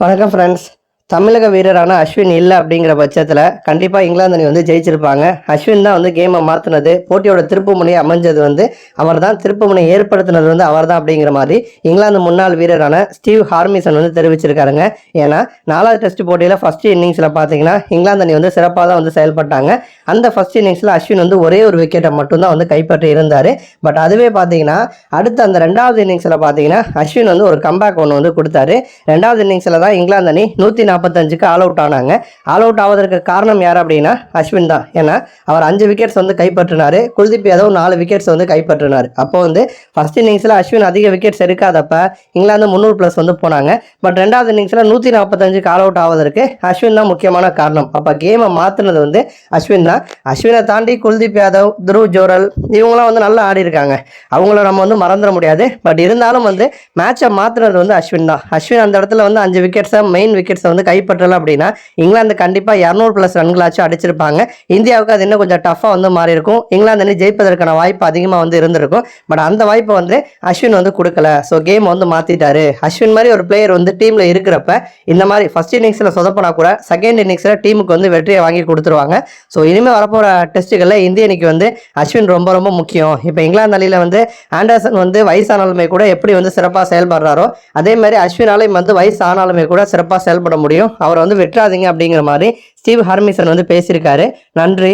வணக்கம் ஃப்ரெண்ட்ஸ் தமிழக வீரரான அஸ்வின் இல்லை அப்படிங்கிற பட்சத்தில் கண்டிப்பாக இங்கிலாந்து அணி வந்து ஜெயிச்சிருப்பாங்க. அஸ்வின் தான் வந்து கேமை மாற்றினது போட்டியோட திருப்பு முனையை அமைஞ்சது வந்து அவர் தான் திருப்பு முனையை ஏற்படுத்தினது வந்து அவர் தான் அப்படிங்கிற மாதிரி இங்கிலாந்து முன்னாள் வீரரான ஸ்டீவ் ஹார்மிசன் வந்து தெரிவிச்சிருக்காருங்க. ஏன்னா நாலாவது டெஸ்ட் போட்டியில் ஃபர்ஸ்ட் இன்னிங்ஸில் பார்த்தீங்கன்னா இங்கிலாந்து அணி வந்து சிறப்பாக தான் வந்து செயல்பட்டாங்க. அந்த ஃபர்ஸ்ட் இன்னிங்ஸில் அஸ்வின் வந்து ஒரே ஒரு விக்கெட்டை மட்டும்தான் வந்து கைப்பற்றி இருந்தார். பட் அதுவே பார்த்தீங்கன்னா அடுத்த அந்த ரெண்டாவது இன்னிங்ஸில் பார்த்தீங்கன்னா அஸ்வின் வந்து ஒரு கம்பேக் ஒன்று வந்து கொடுத்தாரு. ரெண்டாவது இன்னிங்ஸில் தான் இங்கிலாந்து அணி நூற்றி நாற்பத்தஞ்சுக்கு ஆல் அவுட் ஆனாங்க. ஆல் அவுட் ஆவதற்கு காரணம் யார் அப்படின்னா அஸ்வின் தான். ஏன்னா அவர் அஞ்சு விக்கெட்ஸ் வந்து கைப்பற்றினார். குல்தீப் யாதவ் நாலு விக்கெட்ஸ் வந்து கைப்பற்றினார். அப்போ வந்து ஃபர்ஸ்ட் இன்னிங்ஸில் அஸ்வின் அதிக விக்கெட்ஸ் எடுக்காதப்ப இங்கிலாந்து முந்நூறு ப்ளஸ் வந்து போனாங்க. பட் ரெண்டாவது இன்னிங்ஸில் நூற்றி நாற்பத்தஞ்சுக்கு ஆல் அவுட் ஆவதற்கு அஸ்வின் தான் முக்கியமான காரணம். அப்போ கேமை மாற்றினது வந்து அஸ்வின் தான். அஸ்வினை தாண்டி குல்தீப் யாதவ் துருவ் ஜோரல் இவங்களாம் வந்து நல்லா ஆடி இருக்காங்க. அவங்கள நம்ம வந்து மறந்துட முடியாது. பட் இருந்தாலும் வந்து மேட்சை மாற்றுனது வந்து அஸ்வின் தான். அஸ்வின் அந்த இடத்துல வந்து அஞ்சு விக்கெட்ஸை மெயின் விக்கெட்ஸை வந்து கைப்பற்றல அப்படின்னா இங்கிலாந்து கண்டிப்பாக இரநூறு ப்ளஸ் ரன்களாச்சும் அடிச்சிருப்பாங்க. இந்தியாவுக்கு அது இன்னும் கொஞ்சம் டஃப்பாக வந்து மாறி இருக்கும் இங்கிலாந்து அணி ஜெயிப்பதற்கான வாய்ப்பு அதிகமாக வந்து இருந்திருக்கும். பட் அந்த வாய்ப்பை வந்து அஸ்வின் வந்து கொடுக்கல. ஸோ கேம் வந்து மாற்றிட்டாரு அஸ்வின் மாதிரி ஒரு பிளேயர் வந்து டீமில் இருக்கிறப்ப இந்த மாதிரி ஃபர்ஸ்ட் இன்னிங்ஸில் சொதப்பனா கூட செகண்ட் இன்னிங்ஸில் டீமுக்கு வந்து வெற்றியை வாங்கி கொடுத்துருவாங்க. ஸோ இனிமேல் வரப்போகிற டெஸ்ட்டுகளில் இந்திய அணிக்கு வந்து அஸ்வின் ரொம்ப ரொம்ப முக்கியம். இப்போ இங்கிலாந்து அணியில் வந்து ஆண்டர்சன் வந்து வயசானாலுமே கூட எப்படி வந்து சிறப்பாக செயல்படுறாரோ அதே மாதிரி அஸ்வினாலையும் வந்து வயசானாலுமே கூட சிறப்பாக செயல்பட முடியும். முடியும். அவரை வந்து விட்டுறாதீங்க அப்படிங்கிற மாதிரி ஸ்டீவ் ஹர்மிசன் வந்து பேசியிருக்காரு. நன்றி.